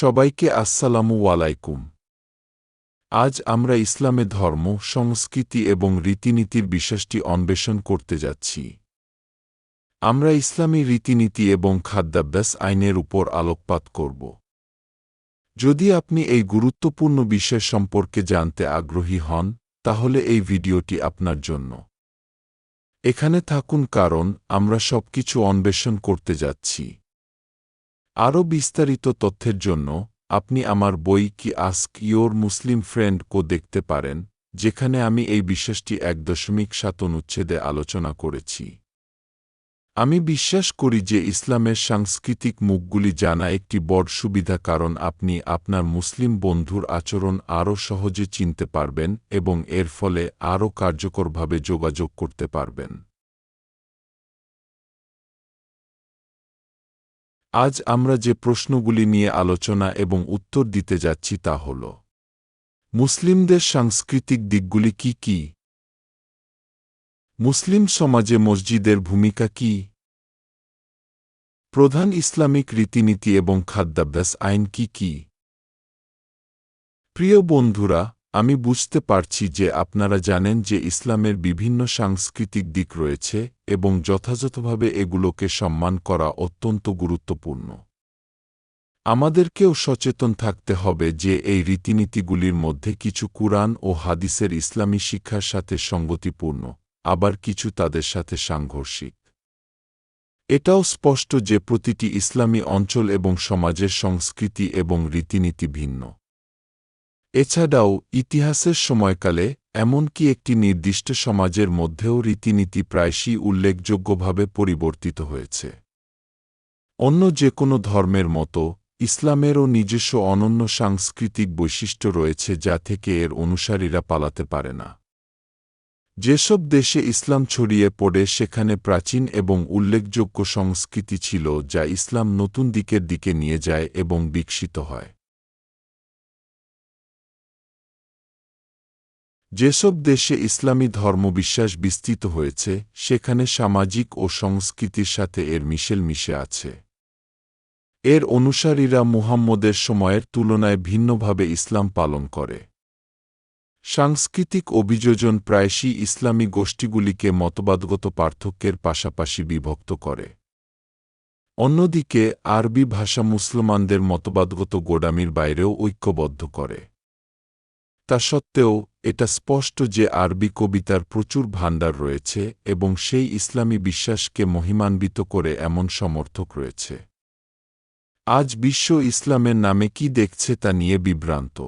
সবাইকে আসসালামু আলাইকুম। আজ আমরা ইসলামে ধর্ম, সংস্কৃতি এবং রীতিনীতির বিশ্বাসটি অন্বেষণ করতে যাচ্ছি। আমরা ইসলামী রীতিনীতি এবং খাদ্যাভ্যাস আইনের উপর আলোকপাত করব। যদি আপনি এই গুরুত্বপূর্ণ বিষয় সম্পর্কে জানতে আগ্রহী হন, তাহলে এই ভিডিওটি আপনার জন্য। এখানে থাকুন কারণ আমরা সবকিছু অন্বেষণ করতে যাচ্ছি। আরও বিস্তারিত তথ্যের জন্য আপনি আমার বই কি আস্ক ইয়োর মুসলিম ফ্রেন্ড কো দেখতে পারেন, যেখানে আমি এই বিশ্বাসটি এক দশমিক সাত অনুচ্ছেদে আলোচনা করেছি। আমি বিশ্বাস করি যে ইসলামের সাংস্কৃতিক মুখগুলি জানা একটি বড় সুবিধা কারণ আপনি আপনার মুসলিম বন্ধুর আচরণ আরও সহজে চিনতে পারবেন এবং এর ফলে আরও কার্যকরভাবে যোগাযোগ করতে পারবেন। আজ আমরা যে প্রশ্নগুলি নিয়ে আলোচনা এবং উত্তর দিতে যাচ্ছি তা হল, মুসলিমদের সাংস্কৃতিক দিকগুলি কি কি? মুসলিম সমাজে মসজিদের ভূমিকা কি? প্রধান ইসলামিক রীতিনীতি এবং খাদ্যাভ্যাস আইন কি কি? প্রিয় বন্ধুরা আমি বুঝতে পারছি যে আপনারা জানেন যে ইসলামের বিভিন্ন সাংস্কৃতিক দিক রয়েছে এবং যথাযথভাবে এগুলোকে সম্মান করা অত্যন্ত গুরুত্বপূর্ণ। আমাদেরকেও সচেতন থাকতে হবে যে এই রীতিনীতিগুলির মধ্যে কিছু কুরআন ও হাদিসের ইসলামী শিক্ষার সাথে সঙ্গতিপূর্ণ, আবার কিছু তাদের সাথে সাংঘর্ষিক। এটাও স্পষ্ট যে প্রতিটি ইসলামী অঞ্চল এবং সমাজের সংস্কৃতি এবং রীতিনীতি ভিন্ন। এছাড়াও, ইতিহাসের সময়কালে এমনকি একটি নির্দিষ্ট সমাজের মধ্যেও রীতিনীতি প্রায়শই উল্লেখযোগ্যভাবে পরিবর্তিত হয়েছে। অন্য যে কোনো ধর্মের মতো, ইসলামেরও নিজস্ব অনন্য সাংস্কৃতিক বৈশিষ্ট্য রয়েছে যা থেকে এর অনুসারীরা পালাতে পারে না। যেসব দেশে ইসলাম ছড়িয়ে পড়ে সেখানে প্রাচীন এবং উল্লেখযোগ্য সংস্কৃতি ছিল যা ইসলাম নতুন দিকের দিকে নিয়ে যায় এবং বিকশিত হয়। যেসব দেশে ইসলামী ধর্মবিশ্বাস বিস্তৃত হয়েছে, সেখানে সামাজিক ও সংস্কৃতির সাথে এর মিশেল মিশে আছে। এর অনুসারীরা মুহাম্মদের সময়ের তুলনায় ভিন্নভাবে ইসলাম পালন করে। সাংস্কৃতিক অভিযোজন প্রায়শই ইসলামী গোষ্ঠীগুলিকে মতবাদগত পার্থক্যের পাশাপাশি বিভক্ত করে। অন্যদিকে, আরবি ভাষা মুসলমানদের মতবাদগত গোডামির বাইরেও ঐক্যবদ্ধ করে। তা সত্ত্বেও, এটা স্পষ্ট যে আরবি কবিতার প্রচুর ভাণ্ডার রয়েছে এবং সেই ইসলামী বিশ্বাসকে মহিমান্বিত করে এমন সমর্থক রয়েছে। আজ বিশ্ব ইসলামের নামে কি দেখছে তা নিয়ে বিভ্রান্ত।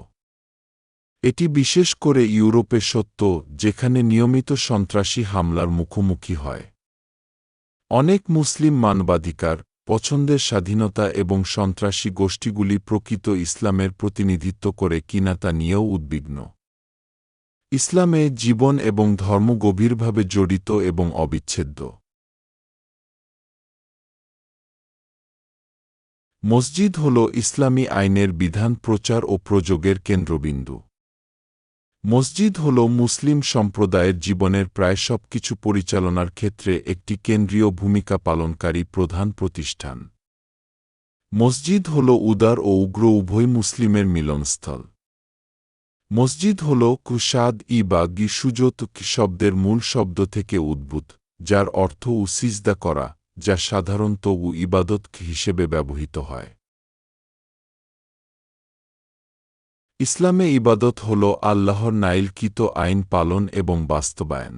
এটি বিশেষ করে ইউরোপে সত্য, যেখানে নিয়মিত সন্ত্রাসী হামলার মুখোমুখি হয়। অনেক মুসলিম মানবাধিকার পছন্দের স্বাধীনতা এবং সন্ত্রাসী গোষ্ঠীগুলি প্রকৃত ইসলামের প্রতিনিধিত্ব করে কিনা তা নিয়েও উদ্বিগ্ন। ইসলামে জীবন এবং ধর্ম গভীরভাবে জড়িত এবং অবিচ্ছেদ্য। মসজিদ হল ইসলামী আইনের বিধান প্রচার ও প্রযোগের কেন্দ্রবিন্দু। মসজিদ হল মুসলিম সম্প্রদায়ের জীবনের প্রায় সবকিছু পরিচালনার ক্ষেত্রে একটি কেন্দ্রীয় ভূমিকা পালনকারী প্রধান প্রতিষ্ঠান। মসজিদ হল উদার ও উগ্র উভয় মুসলিমের মিলনস্থল। মসজিদ হল কুসাদ ই বা গি সুজত শব্দের মূল শব্দ থেকে উদ্ভূত, যার অর্থ উসিজদা করা, যা সাধারণত উ ইবাদত হিসেবে ব্যবহৃত হয়। ইসলামে ইবাদত হল আল্লাহর নাইলকৃত আইন পালন এবং বাস্তবায়ন।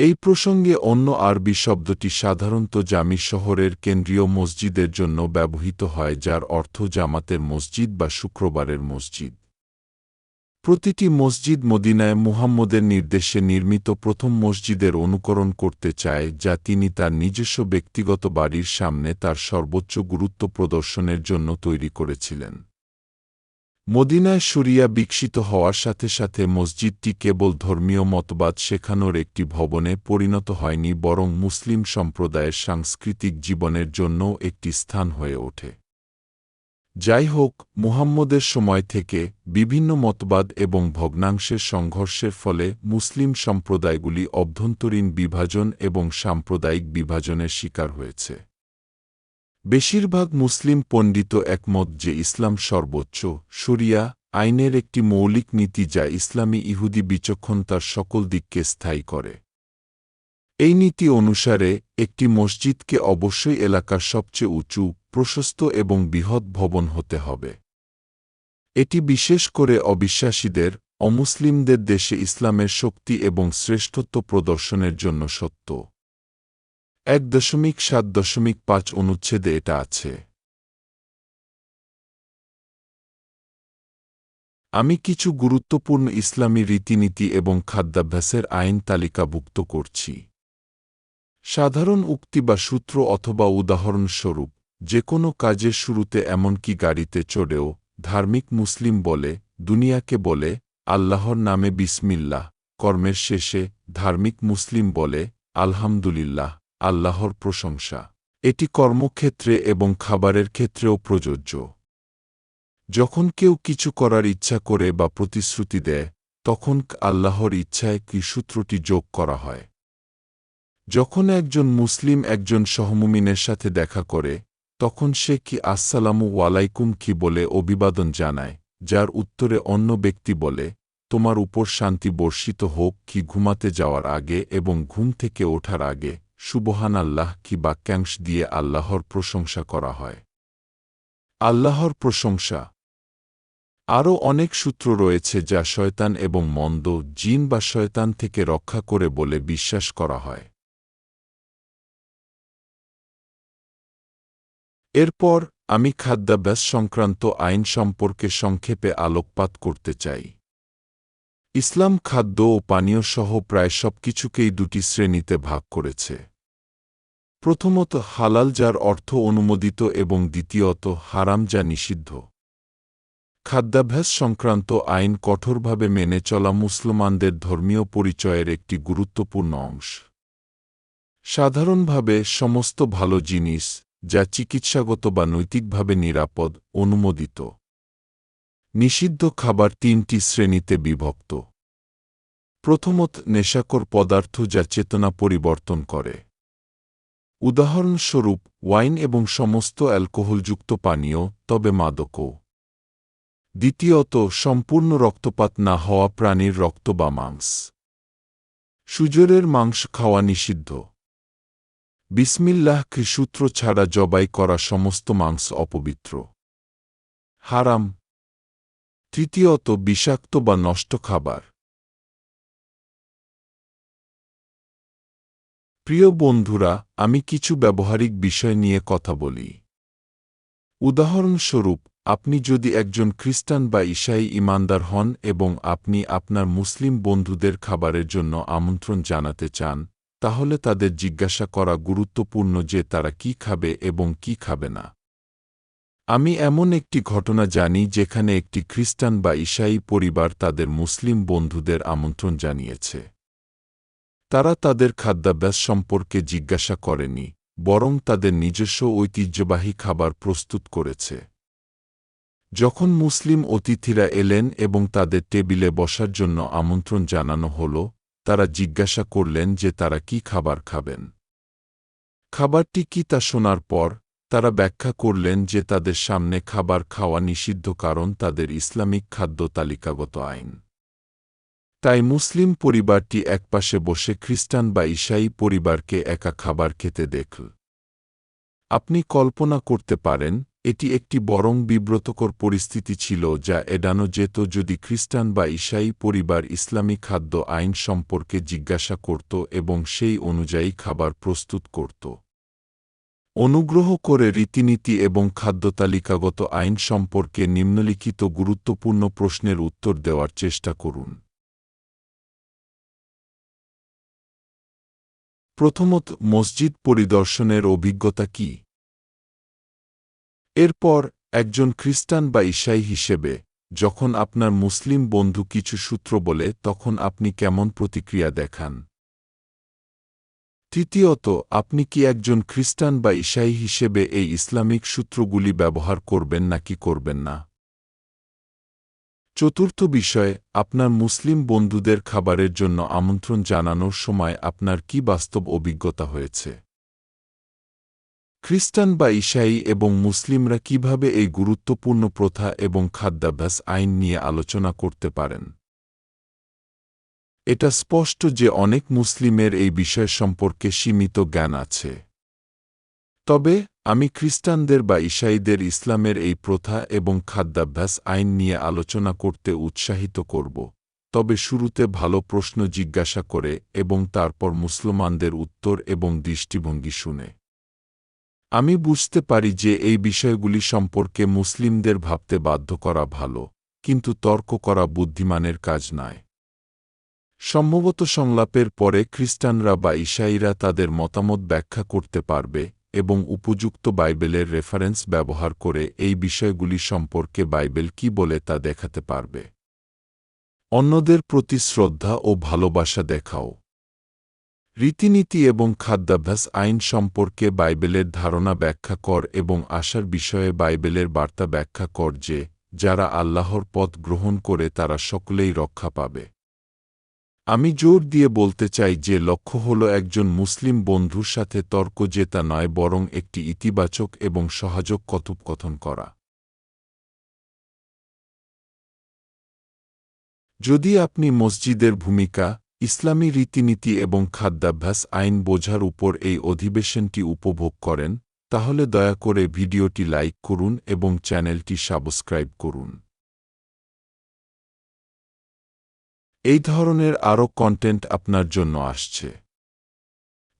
এই প্রসঙ্গে অন্য আরবি শব্দটি সাধারণত জামি শহরের কেন্দ্রীয় মসজিদের জন্য ব্যবহৃত হয়, যার অর্থ জামাতের মসজিদ বা শুক্রবারের মসজিদ। প্রতিটি মসজিদ মদিনায় মুহাম্মদের নির্দেশে নির্মিত প্রথম মসজিদের অনুকরণ করতে চায়, যা তিনি তার নিজস্ব ব্যক্তিগত বাড়ির সামনে তার সর্বোচ্চ গুরুত্ব প্রদর্শনের জন্য তৈরি করেছিলেন। মদিনায় শরিয়া বিকশিত হওয়ার সাথে সাথে মসজিদটি কেবল ধর্মীয় মতবাদ শেখানোর একটি ভবনে পরিণত হয়নি, বরং মুসলিম সম্প্রদায়ের সাংস্কৃতিক জীবনের জন্যও একটি স্থান হয়ে ওঠে। যাই হোক মুহাম্মদের সময় থেকে বিভিন্ন মতবাদ এবং ভগ্নাংশের সংঘর্ষের ফলে মুসলিম সম্প্রদায়গুলি অভ্যন্তরীণ বিভাজন এবং সাম্প্রদায়িক বিভাজনের শিকার হয়েছে। বেশিরভাগ মুসলিম পণ্ডিত একমত যে ইসলাম সর্বোচ্চ, শরিয়া আইনের একটি মৌলিক নীতি যা ইসলামী ইহুদি বিচক্ষণতার সকল দিককে স্থায়ী করে। এই নীতি অনুসারে একটি মসজিদকে অবশ্যই এলাকার সবচেয়ে উঁচু, প্রশস্ত এবং বৃহৎ ভবন হতে হবে। এটি বিশেষ করে অবিশ্বাসীদের, অমুসলিমদের দেশে ইসলামের শক্তি এবং শ্রেষ্ঠত্ব প্রদর্শনের জন্য সত্য। এক দশমিক সাত দশমিক পাঁচ অনুচ্ছেদে এটা আছে। আমি কিছু গুরুত্বপূর্ণ ইসলামী রীতিনীতি এবং খাদ্যাভ্যাসের আইন তালিকাভুক্ত করছি। সাধারণ উক্তি বা সূত্র অথবা উদাহরণস্বরূপ যে কোনো কাজের শুরুতে এমনকি গাড়িতে চড়েও, ধার্মিক মুসলিম বলে, দুনিয়াকে বলে, আল্লাহর নামে বিসমিল্লাহ, কর্মের শেষে, ধার্মিক মুসলিম বলে, আলহামদুলিল্লাহ। আল্লাহর প্রশংসা। এটি কর্মক্ষেত্রে এবং খাবারের ক্ষেত্রেও প্রযোজ্য। যখন কেউ কিছু করার ইচ্ছা করে বা প্রতিশ্রুতি দেয়, তখন আল্লাহর ইচ্ছায় কি সূত্রটি যোগ করা হয়? যখন একজন মুসলিম একজন সহমুমিনের সাথে দেখা করে, তখন সে কি আসসালামু ওয়ালাইকুম কি বলে অভিবাদন জানায়, যার উত্তরে অন্য ব্যক্তি বলে, তোমার উপর শান্তি বর্ষিত হোক কি ঘুমাতে যাওয়ার আগে এবং ঘুম থেকে ওঠার আগে। সুবহান আল্লাহ কি বাক্যাংশ দিয়ে আল্লাহর প্রশংসা করা হয়। আল্লাহর প্রশংসা। আরও অনেক সূত্র রয়েছে যা শয়তান এবং মন্দ, জিন বা শয়তান থেকে রক্ষা করে বলে বিশ্বাস করা হয়। এরপর আমি খাদ্যাভ্যাস সংক্রান্ত আইন সম্পর্কে সংক্ষেপে আলোকপাত করতে চাই। ইসলাম খাদ্য ও পানীয় সহ প্রায় সবকিছুকেই দুটি শ্রেণীতে ভাগ করেছে। প্রথমত হালাল যার অর্থ অনুমোদিত এবং দ্বিতীয়ত হারাম যা নিষিদ্ধ। খাদ্যাভ্যাস সংক্রান্ত আইন কঠোরভাবে মেনে চলা মুসলমানদের ধর্মীয় পরিচয়ের একটি গুরুত্বপূর্ণ অংশ। সাধারণভাবে সমস্ত ভালো জিনিস যা চিকিৎসাগত বা নৈতিকভাবে নিরাপদ, অনুমোদিত। নিষিদ্ধ খাবার তিনটি শ্রেণীতে বিভক্ত। প্রথমত নেশাকর পদার্থ যা চেতনা পরিবর্তন করে। উদাহরণস্বরূপ, ওয়াইন এবং সমস্ত অ্যালকোহলযুক্ত পানীয়, তবে মাদকও দ্বিতীয়ত, সম্পূর্ণ রক্তপাত না হওয়া প্রাণীর রক্ত বা মাংস। সুজরের মাংস খাওয়া নিষিদ্ধ। বিসমিল্লাহ সূত্র ছাড়া জবাই করা সমস্ত মাংস অপবিত্র। হারাম। তৃতীয়ত, বিষাক্ত বা নষ্ট খাবার। প্রিয় বন্ধুরা, আমি কিছু ব্যবহারিক বিষয় নিয়ে কথা বলি। উদাহরণস্বরূপ, আপনি যদি একজন খ্রিস্টান বা ঈশাই ইমানদার হন এবং আপনি আপনার মুসলিম বন্ধুদের খাবারের জন্য আমন্ত্রণ জানাতে চান, তাহলে তাদের জিজ্ঞাসা করা গুরুত্বপূর্ণ যে তারা কি খাবে এবং কি খাবে না। আমি এমন একটি ঘটনা জানি যেখানে একটি খ্রিস্টান বা ঈশাই পরিবার তাদের মুসলিম বন্ধুদের আমন্ত্রণ জানিয়েছে। তারা তাদের খাদ্যাভ্যাস সম্পর্কে জিজ্ঞাসা করেনি, বরং তাদের নিজস্ব ঐতিহ্যবাহী খাবার প্রস্তুত করেছে। যখন মুসলিম অতিথিরা এলেন এবং তাদের টেবিলে বসার জন্য আমন্ত্রণ জানানো হল, তারা জিজ্ঞাসা করলেন যে তারা কি খাবার খাবেন। খাবারটি কি তা শোনার পর, তারা ব্যাখ্যা করলেন যে তাদের সামনে খাবার খাওয়া নিষিদ্ধ কারণ তাদের ইসলামিক খাদ্য তালিকাগত আইন। তাই মুসলিম পরিবারটি একপাশে বসে খ্রিস্টান বা ঈশাই পরিবারকে একা খাবার খেতে দেখল। আপনি কল্পনা করতে পারেন, এটি একটি বরং বিব্রতকর পরিস্থিতি ছিল যা এড়ানো যেত যদি খ্রিস্টান বা ঈশাই পরিবার ইসলামী খাদ্য আইন সম্পর্কে জিজ্ঞাসা করত এবং সেই অনুযায়ী খাবার প্রস্তুত করত। অনুগ্রহ করে রীতিনীতি এবং খাদ্যতালিকাগত আইন সম্পর্কে নিম্নলিখিত গুরুত্বপূর্ণ প্রশ্নের উত্তর দেওয়ার চেষ্টা করুন। প্রথমত মসজিদ পরিদর্শনের অভিজ্ঞতা কি? এরপর, একজন খ্রিস্টান বা ঈশাই হিসেবে, যখন আপনার মুসলিম বন্ধু কিছু সূত্র বলে, তখন আপনি কেমন প্রতিক্রিয়া দেখান? তৃতীয়ত, আপনি কি একজন খ্রিস্টান বা ঈশাই হিসেবে এই ইসলামিক সূত্রগুলি ব্যবহার করবেন নাকি করবেন না? চতুর্থ বিষয়ে, আপনার মুসলিম বন্ধুদের খাবারের জন্য আমন্ত্রণ জানানোর সময় আপনার কি বাস্তব অভিজ্ঞতা হয়েছে? খ্রিস্টান বা ঈসাই এবং মুসলিমরা কীভাবে এই গুরুত্বপূর্ণ প্রথা এবং খাদ্যাভ্যাস আইন নিয়ে আলোচনা করতে পারেন? এটা স্পষ্ট যে অনেক মুসলিমের এই বিষয় সম্পর্কে সীমিত জ্ঞান আছে। তবে আমি খ্রিস্টানদের বা ঈসাইদের ইসলামের এই প্রথা এবং খাদ্যাভ্যাস আইন নিয়ে আলোচনা করতে উৎসাহিত করব। তবে শুরুতে ভালো প্রশ্ন জিজ্ঞাসা করে এবং তারপর মুসলমানদের উত্তর এবং দৃষ্টিভঙ্গি শুনে। আমি বুঝতে পারি যে এই বিষয়গুলি সম্পর্কে মুসলিমদের ভাবতে বাধ্য করা ভালো, কিন্তু তর্ক করা বুদ্ধিমানের কাজ নয়। সম্ভবত সংলাপের পরে খ্রিস্টানরা বা ঈসাইরা তাদের মতামত ব্যাখ্যা করতে পারবে এবং উপযুক্ত বাইবেলের রেফারেন্স ব্যবহার করে এই বিষয়গুলি সম্পর্কে বাইবেল কি বলে তা দেখাতে পারবে। অন্যদের প্রতি শ্রদ্ধা ও ভালোবাসা দেখাও। রীতিনীতি এবং খাদ্যাভ্যাস আইন সম্পর্কে বাইবেলের ধারণা ব্যাখ্যা কর এবং আশার বিষয়ে বাইবেলের বার্তা ব্যাখ্যা কর যে, যারা আল্লাহর পথ গ্রহণ করে তারা সকলেই রক্ষা পাবে। আমি জোর দিয়ে বলতে চাই যে লক্ষ্য হল একজন মুসলিম বন্ধুর সাথে তর্ক জেতা নয় বরং একটি ইতিবাচক এবং সহযোগ কথোপকথন করা। যদি আপনি মসজিদের ভূমিকা, ইসলামী রীতিনীতি এবং খাদ্যাভ্যাস আইন বোঝার উপর এই অধিবেশনটি উপভোগ করেন, তাহলে দয়া করে ভিডিওটি লাইক করুন এবং চ্যানেলটি সাবস্ক্রাইব করুন। এই ধরনের আরও কন্টেন্ট আপনার জন্য আসছে।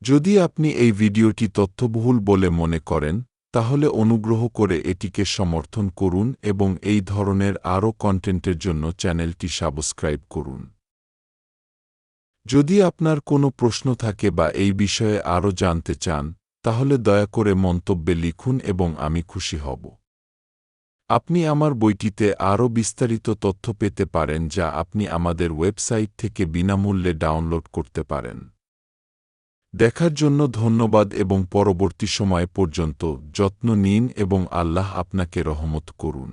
যদি আপনি এই ভিডিওটি তথ্যবহুল বলে মনে করেন, তাহলে অনুগ্রহ করে এটিকে সমর্থন করুন এবং এই ধরনের আরও কন্টেন্টের জন্য চ্যানেলটি সাবস্ক্রাইব করুন। যদি আপনার কোনো প্রশ্ন থাকে বা এই বিষয়ে আরও জানতে চান, তাহলে দয়া করে মন্তব্যে লিখুন এবং আমি খুশি হব। আপনি আমার বইটিতে আরও বিস্তারিত তথ্য পেতে পারেন যা আপনি আমাদের ওয়েবসাইট থেকে বিনামূল্যে ডাউনলোড করতে পারেন। দেখার জন্য ধন্যবাদ এবং পরবর্তী সময় পর্যন্ত যত্ন নিন এবং আল্লাহ আপনাকে রহমত করুন।